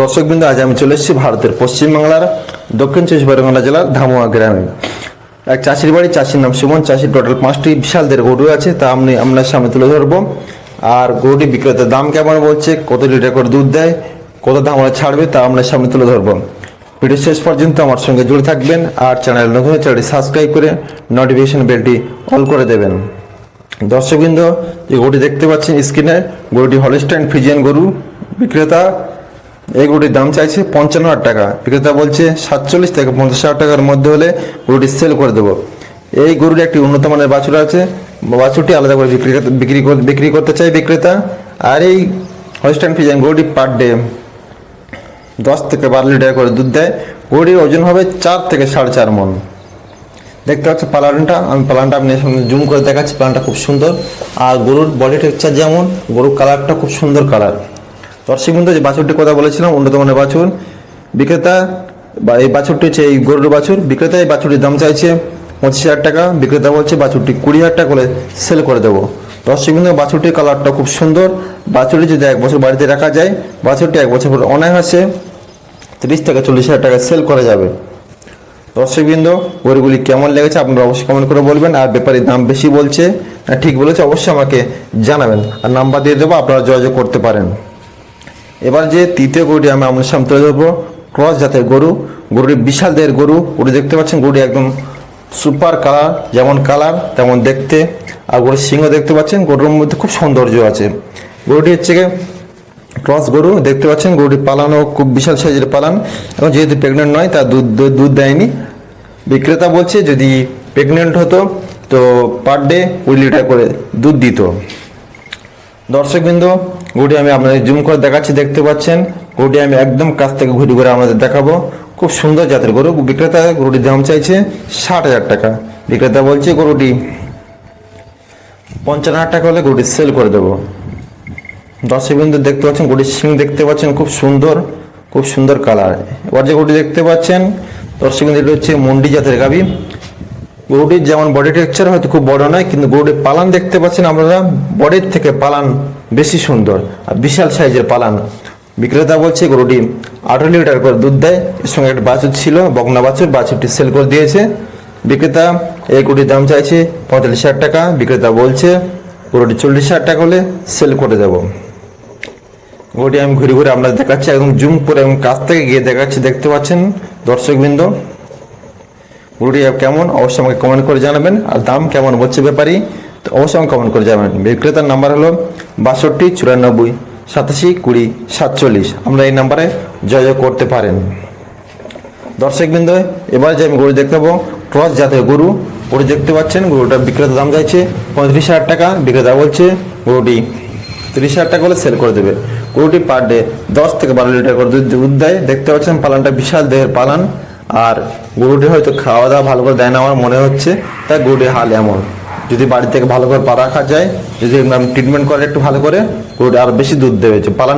দর্শকবৃন্দ, আজ আমি চলে এসেছি ভারতের পশ্চিমবাংলার দক্ষিণ চব্বিশ পরগনা জেলার ধামুয়া গ্রামে। এক চাষির বাড়ি, চাষির নাম সুমন, চাষির টোটাল পাঁচটি বিশাল দের গরু আছে, তা আমি আপনার সামনে তুলে ধরবো। আর গরুটি বিক্রেতার দাম কেমন বলছে, কত লিটার করে দুধ দেয়, কত দাম আমরা ছাড়বে, তা আপনার সামনে তুলে ধরবো। ভিডিও শেষ পর্যন্ত আমার সঙ্গে জুড়ে থাকবেন, আর চ্যানেল নতুন চ্যানেলটি সাবস্ক্রাইব করে নোটিফিকেশন বেলটি অল করে দেবেন। দর্শকবৃন্দ, যে গরুটি দেখতে পাচ্ছেন স্ক্রিনে গরুটি হলস্টাইন ফ্রিজিয়ান গরু বিক্রেতা এই গরুটির দাম চাইছে পঞ্চান্ন হাজার টাকা। বিক্রেতা বলছে, সাতচল্লিশ থেকে পঞ্চাশ হাজার টাকার মধ্যে হলে গরুটি সেল করে দেবো। এই গরুর একটি উন্নত মানের বাছুর আছে। বাছুরটি আলাদা করে বিক্রি বিক্রি কর- বিক্রি করতে চাই বিক্রেতা। আর এই হলস্টাইন ফ্রিজিয়ান গরুটি পার ডে দশ থেকে বারো লিটার করে দুধ দেয়। গরুটির ওজন হবে চার থেকে সাড়ে চার মন। দেখতে পাচ্ছি পালানটা আমি পালানটা আপনি জুম করে দেখাচ্ছি। পালানটা খুব সুন্দর। আর গরুর বডি টেক্সচার যেমন, গরুর কালারটা খুব সুন্দর কালার দর্শক বন্ধু যে বাছুরটির কথা বলেছিলাম উন্নত মানের বাছুর। বিক্রেতা বা এই বাছুরটি হচ্ছে এই গরুর বাছুর। বিক্রেতা এই বাছুরটির দাম চাইছে পঁচিশ হাজার টাকা। বিক্রেতা বলছে, বাছুরটি কুড়ি হাজার টাকা করে সেল করে দেবো। দর্শক বন্ধু বাছুরটির কালারটা খুব সুন্দর। বাছুরটি যদি এক বছর বাড়িতে রাখা যায়, বাছুরটি এক বছর পর অনায়াসে তিরিশ থেকে চল্লিশ হাজার টাকা সেল করা যাবে। দর্শকবৃন্দ গরুগুলি কেমন লেগেছে আপনারা অবশ্যই কমেন্ট করে বলবেন। আর ব্যাপারীর দাম বেশি বলছে না ঠিক বলেছে, অবশ্যই আমাকে জানাবেন। আর নাম্বার দিয়ে দেবো, আপনারা যোগাযোগ করতে পারেন। এবার যে তৃতীয় গরুটি আমি আপনার সামনে তুলে ধরবো। ক্রস জাতের গরু। গরুটি বিশাল দেহের গরু। গরু দেখতে পাচ্ছেন, গরুটি একদম সুপার কালার, যেমন কালার, তেমন দেখতে। আর গরুর সিংহ দেখতে পাচ্ছেন গরুর মধ্যে খুব সৌন্দর্য আছে। গরুটি হচ্ছে ক্রস গরু। দেখতে পাচ্ছেন, গরুটি পালানো খুব বিশাল সাইজের পালান। এবং যেহেতু প্রেগনেন্ট নয়, তার দুধ- দুধ দেয়নি। বিক্রেতা বলছে যদি প্রেগনেন্ট হতো, তো পার ডে কুড়ি লিটার করে দুধ দিত। দর্শকবৃন্দ গরুটি আমি আপনাদের জুম করে দেখাচ্ছি, দেখতে পাচ্ছেন? গরুটি আমি একদম কাছ থেকে ঘুরে ঘুরে আপনাদের দেখাবো। খুব সুন্দর জাতের গরু। বিক্রেতা গরুটির দাম চাইছে ষাট হাজার টাকা। বিক্রেতা বলছে, গরুটি পঞ্চান্ন হাজার টাকা হলে গরুটি সেল করে দেবো। দর্শকবৃন্দ দেখতে পাচ্ছেন, গরুটির সিং দেখতে পাচ্ছেন, খুব সুন্দর খুব সুন্দর কালার এবার যে গরুটি দেখতে পাচ্ছেন দর্শকবৃন্দ এটা হচ্ছে মন্ডি জাতের গাবি গরুটির যেমন বডি টেক্সচার হয়তো খুব বড় নয়, কিন্তু গরুটির পালান দেখতে পাচ্ছেন আপনারা। বডির থেকে পালান বেশি সুন্দর আর বিশাল সাইজের পালান। বিক্রেতা বলছে গরুটি আঠারো লিটার করে দুধ দেয়, এর সঙ্গে একটা বাছুর ছিল, বকনা বাছুর, বাছুরটি সেল করে দিয়েছে। বিক্রেতা এই গরুটির দাম চাইছে পঁয়তাল্লিশ হাজার টাকা, বিক্রেতা বলছে গরুটি চল্লিশ হাজার টাকা হলে সেল করে দেবো। গরুটি আমি ঘুরে ঘুরে আপনাদের দেখাচ্ছি, একদম জুম করে এবং কাছ থেকে গিয়ে দেখাচ্ছি, দেখতে পাচ্ছেন দর্শকবৃন্দ। গরুটি কেমন? অবশ্যই আমাকে কমেন্ট করে জানাবেন। আর দাম কেমন বলছে ব্যাপারী? তো অবশ্যই আমাকে কমেন্ট করে জানাবেন। বিক্রেতার নাম্বার হলো বাষট্টি চুরানব্বই সাতাশি কুড়ি সাতচল্লিশ। আমরা এই নাম্বারে যোগাযোগ করতে পারেন। দর্শকবৃন্দ এবার যে আমি গরু দেখতে পাবো, ক্রস জাতের গরু। গরু দেখতে পাচ্ছেন গরুটার বিক্রেতার দাম চাইছে পঁয়ত্রিশ হাজার টাকা। বিক্রেতা বলছে, গরুটি তিরিশ হাজার টাকা হলে সেল করে দেবে। গরুটি পার ডে দশ থেকে বারো লিটার করে দুধ দেয়। দেখতে পাচ্ছেন পালানটা বিশাল দেহের পালান। আর গরুটি হয়তো খাওয়া দাওয়া ভালো করে দেয় না আমার মনে হচ্ছে তাই গরুটির হাল এমন। যদি বাড়ি থেকে ভালো করে পা রাখা যায়, যদি ট্রিটমেন্ট করে একটু ভালো করে, গরুটি আরও বেশি দুধ দেবে। পালান